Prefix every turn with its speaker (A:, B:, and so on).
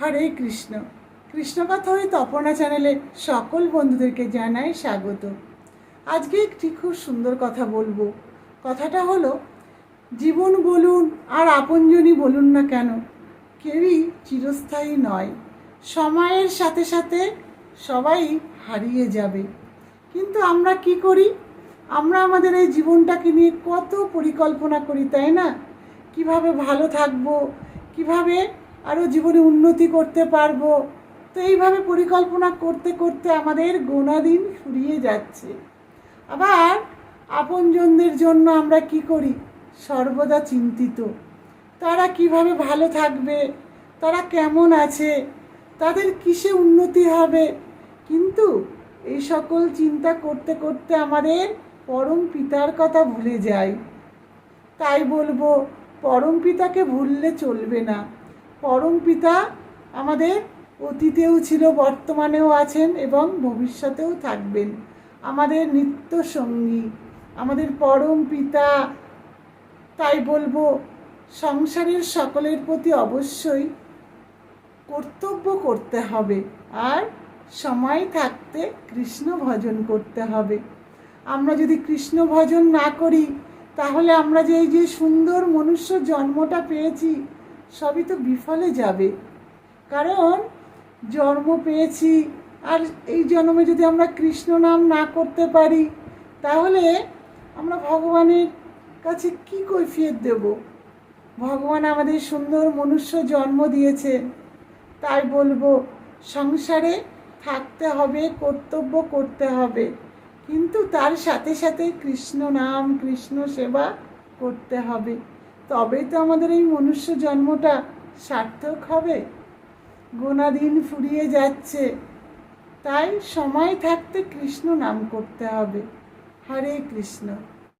A: হরে কৃষ্ণ। কৃষ্ণকথা ওই তপনা চ্যানেলে সকল বন্ধুদেরকে জানাই স্বাগত। আজকে একটি খুব সুন্দর কথা বলব। কথাটা হলো, জীবন বলুন আর আপনজনই বলুন না কেন, কেউই চিরস্থায়ী নয়। সময়ের সাথে সাথে সবাই হারিয়ে যাবে। কিন্তু আমরা কি করি? আমরা আমাদের এই জীবনটাকে নিয়ে কত পরিকল্পনা করি, তাই না? কীভাবে ভালো থাকব? কীভাবে আরও জীবনে উন্নতি করতে পারব। তো এইভাবে পরিকল্পনা করতে করতে আমাদের গোনা দিন ফুরিয়ে যাচ্ছে। আবার আপনজনদের জন্য আমরা কি করি? সর্বদা চিন্তিত। তারা কীভাবে ভালো থাকবে? তারা কেমন আছে? তাদের কিসে উন্নতি হবে? কিন্তু এই সকল চিন্তা করতে করতে আমাদের পরম পিতার কথা ভুলে যাই। তাই বলব, পরম পিতাকে ভুললে চলবে না। পরম পিতা আমাদের অতীতেও ছিল, বর্তমানেও আছেন এবং ভবিষ্যতেও থাকবেন। আমাদের নিত্য সঙ্গী, আমাদের পরম পিতা। তাই বলব, সংসারের সকলের প্রতি অবশ্যই কর্তব্য করতে হবে আর সময় থাকতে কৃষ্ণ ভজন করতে হবে। আমরা যদি কৃষ্ণ ভজন না করি, তাহলে আমরা যে এই যে সুন্দর মনুষ্য জন্মটা পেয়েছি সবই তো বিফলে যাবে। কারণ জন্ম পেয়েছি, আর এই জন্মে যদি আমরা কৃষ্ণ নাম না করতে পারি, তাহলে আমরা ভগবানের কাছে কি কৈফিয়ত দেব? ভগবান আমাদের সুন্দর মনুষ্য জন্ম দিয়েছেন তাই বলব, সংসারে থাকতে হবে, কর্তব্য করতে হবে। কিন্তু তার সাথে সাথে কৃষ্ণ নাম, কৃষ্ণ সেবা করতে হবে। তবেই তো আমাদের এই মনুষ্য জন্মটা সার্থক হবে। গোনাদিন ফুরিয়ে যাচ্ছে। তাই সময় থাকতে কৃষ্ণ নাম করতে হবে। হরে কৃষ্ণ।